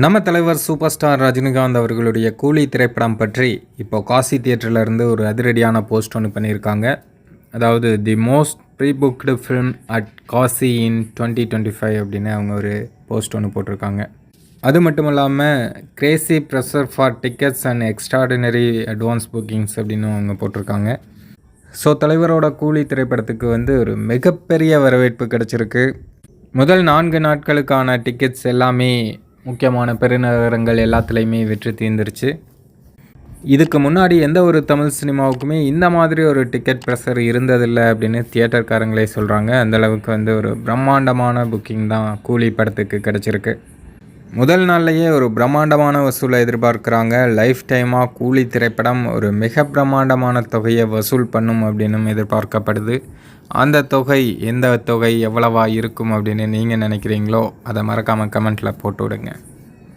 நம்ம தலைவர் super star Rajinikanth அவர்களுடைய கூலி திரைப்படம் பற்றி இப்போ காசி தியேட்டர்லேருந்து ஒரு அதிரடியான போஸ்ட் ஒன்று பண்ணியிருக்காங்க. அதாவது the most pre booked film at Kasi in twenty twenty five அப்படின்னு அவங்க ஒரு போஸ்ட் ஒன்று போட்டிருக்காங்க. அது மட்டும் இல்லாமல் crazy pressure for tickets and extraordinary advance bookings அப்படின்னு அவங்க போட்டிருக்காங்க. ஸோ தலைவரோட கூலி திரைப்படத்துக்கு வந்து ஒரு மிகப்பெரிய வரவேற்பு கிடச்சிருக்கு. முதல் நான்கு நாட்களுக்கான டிக்கெட்ஸ் எல்லாமே முக்கியமான பெருநகரங்கள் எல்லாத்துலேயுமே வெற்றி தீர்ந்துருச்சு. இதுக்கு முன்னாடி எந்த ஒரு தமிழ் சினிமாவுக்குமே இந்த மாதிரி ஒரு டிக்கெட் ப்ரெஷர் இருந்ததில்லை அப்படின்னு தியேட்டர்காரங்களே சொல்கிறாங்க அந்தளவுக்கு வந்து ஒரு பிரம்மாண்டமான புக்கிங் தான் கூலி படத்துக்கு கிடச்சிருக்கு. முதல் நாள்லேயே ஒரு பிரம்மாண்டமான வசூலை எதிர்பார்க்குறாங்க. லைஃப் டைமாக கூலி திரைப்படம் ஒரு மிக பிரம்மாண்டமான தொகையை வசூல் பண்ணும் அப்படின்னும் எதிர்பார்க்கப்படுது. அந்த தொகை எந்த தொகை எவ்வளவா இருக்கும் அப்படின்னு நீங்கள் நினைக்கிறீங்களோ அதை மறக்காமல் கமெண்ட்டில் போட்டு விடுங்க.